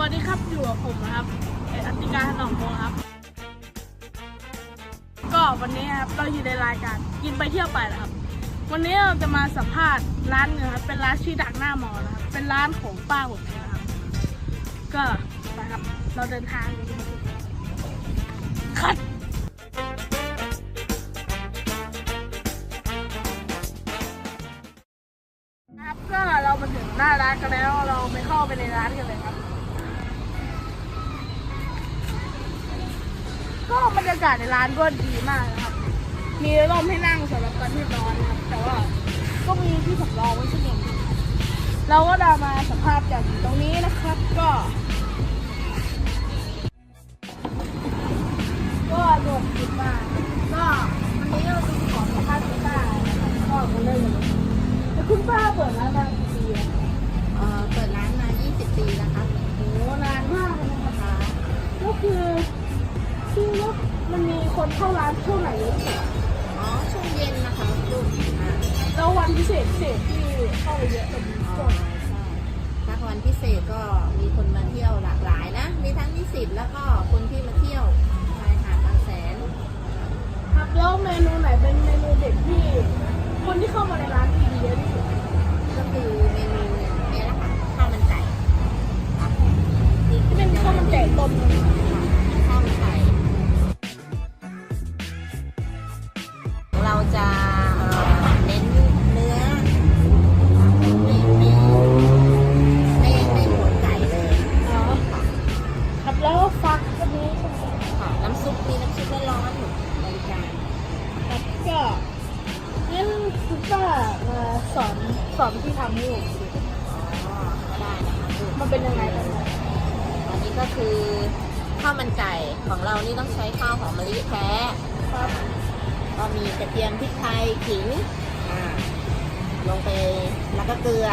วัสดีครับอยู่กับผมนะครับเอ่ออติการถนอมงครับ ก็วันนี้ครับเราอยู่ในรายการกินไปเที่ยวไปนะครับ วันนี้เราจะมาสัมภาษณ์ร้านนึงครับเป็นร้านชื่อดักหน้ามอนะครับเป็นร้านของป้าผมเองนะครับ ก็ไปครับเราเดินทางคัดครับก็เรามาถึงหน้าร้านกันแล้วเราไปเข้าไปในร้านกันเลยครับ ก็บรรยากาศในร้านก็ดีมากนะครับ มีร่มให้นั่งสำหรับตอนที่ร้อนนะครับ แต่ว่าก็มีที่สำรองไว้ชั่วโมงนึงครับเราก็ได้มาสัมภาษณ์จากตรงนี้นะครับ ก็ ก็โดดดีมากก็วันนี้เราจะขอสัมภาษณ์คุณป้านะครับก็มาเริ่มเลยแล้วคุณป้าเปิดร้านมากี่ปีแล้วเอ่อเปิดร้านมา 20 ปีแล้วครับโอ้นานมากเลยนะคะก็คือที่ว่า มันมีคนเข้าร้านเท่าไหร่เยอะที่สุดอ๋อช่วงเย็นนะคะลูกอ่าแล้ววันพิเศษพิเศษที่เข้าไปเยอะเป็นอ๋อช่วงใช่ถ้าวันพิเศษก็มีคนมาเที่ยวหลากหลายนะ มีทั้งนิสิตแล้วก็คนที่มาเที่ยวชายหาดบางแสน ครับแล้วเมนูไหนเป็นเมนูเด็ดที่ สอนสอนที่ทำให้ผมดูอ๋อก็ได้นะคะลูกมันเป็นยังไงกันนะอันนี้ก็คือข้าวมันไก่ของเรานี่ต้องใช้ข้าวหอมมะลิแท้ ครับก็มีกระเทียมพริกไทยขิงอ่าลงไปแล้วก็เกลือ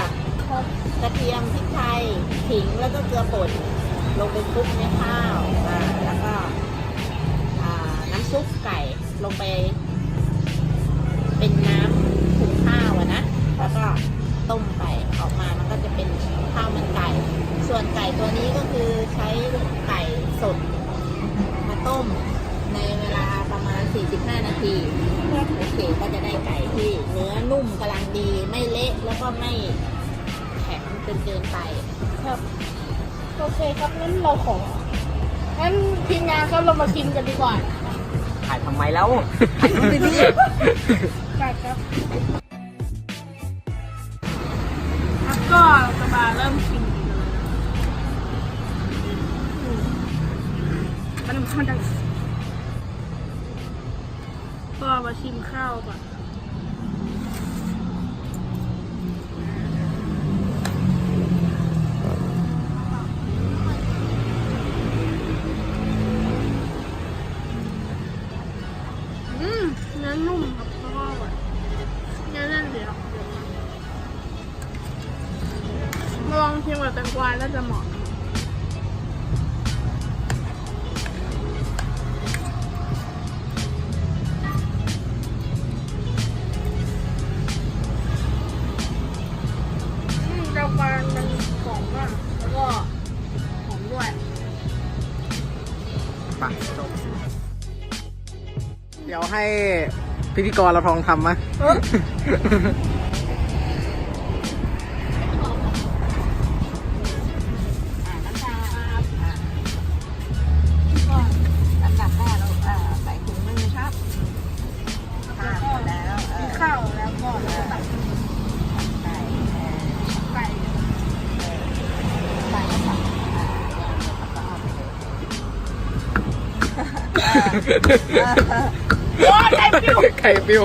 ครับกระเทียมพริกไทยขิงแล้วก็เกลือป่นลงไปคลุกในข้าวอ่าแล้วก็อ่าน้ำซุปไก่ลงไป โอเคก็จะได้ไก่ที่เนื้อนุ่มกำลังดีไม่เละแล้วก็ไม่แข็งจนเกินไป ครับ โอเคครับงั้นเราของั้นทีมงานครับเรามากินกันดีกว่าถ่ายทำไมแล้วได้ครับครับก็เราจะมาเริ่มชิมกันเลยนะอืมมันมันจะ ก็มาชิมข้าวก่อนอืมเนื้อนุ่มครับแล้วก็อร่อยเนื้อแน่นดีครับมาลองชิมกับแตงกวาน่าจะเหมาะ เดี๋ยวให้พิธีกรเราทองทำมะเโอ้ยไก่ปิ้วไข่ปิว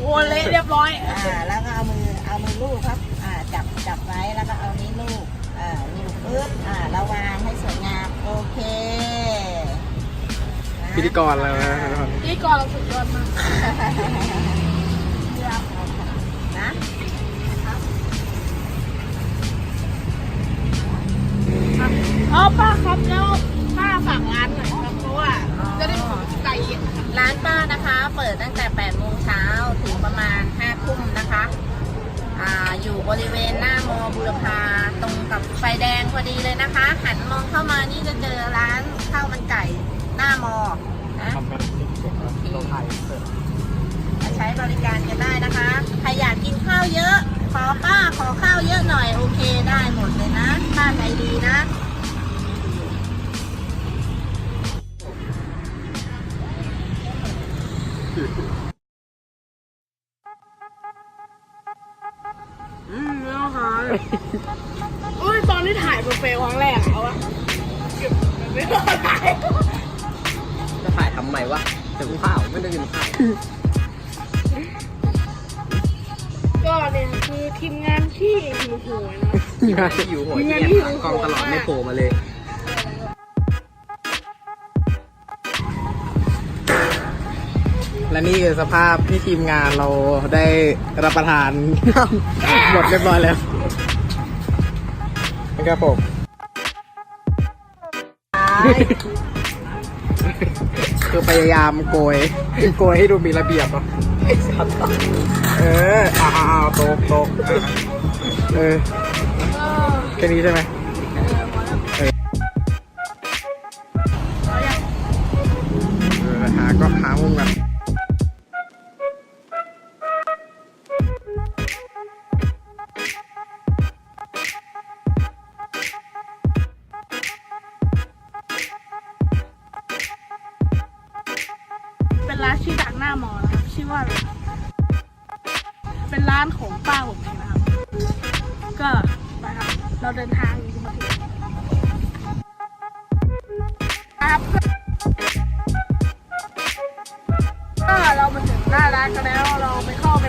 โอ้เละเรียบร้อยอ่าแล้วก็เอามือเอามือลูบครับอ่าจับจับไว้แล้วก็เอานี้ลูบอ่าลูบปึ๊บอ่าระวางให้สวยงามโอเคนะพิธีกรเรานะนี่ก่อนเราสุดยอดมากครับนะครับอ๋อป้าครับแล้วป้าฝากร้านหน่อย เปิดตั้งแต่ 8 โมงเช้าถึงประมาณ 5 ทุ่มนะคะอ่าอยู่บริเวณหน้ามอบุรพาตรงกับไฟแดงพอดีเลยนะคะ หันมองเข้ามานี่จะเจอร้านข้าวมันไก่หน้ามอนะทำกันลงไทยเปิดมาใช้บริการกันได้นะคะ ใครอยากกินข้าวเยอะ ขอป้าขอข้าวเยอะหน่อยโอเคได้หมดเลยนะป้าใจดีนะ อืมไม่ต้องหาเลยอุ้ยตอนที่ถ่ายโปรไฟล์ครั้งแรกอะเอาวะเก็บมันไม่ต้องถ่ายจะถ่ายทำไมวะถึงข้าวไม่ได้กินข้าวก็เนี่ยคือทีมงานที่หิวโหยนะอยู่หัวเยี่ยมกองตลอดไม่โผล่มาเลย และนี่คือสภาพที่ทีมงานเราได้รับประทาน หมดเรียบร้อยแล้วนะครับผมคือพยายามโกยโกยให้ดูมีระเบียบอะเอออ้าวโตกโตกอะเออแค่นี้ใช่ไหมเออหาก็หามุมกัน ที่ดังหน้ามอนะครับชื่อว่าอะไรเป็นร้านของป้าผมเองนะครับ ก็ไปครับเราเดินทางอยู่มาถึงครับก็เรามาถึงหน้าร้านกันแล้วเราไปเข้าไป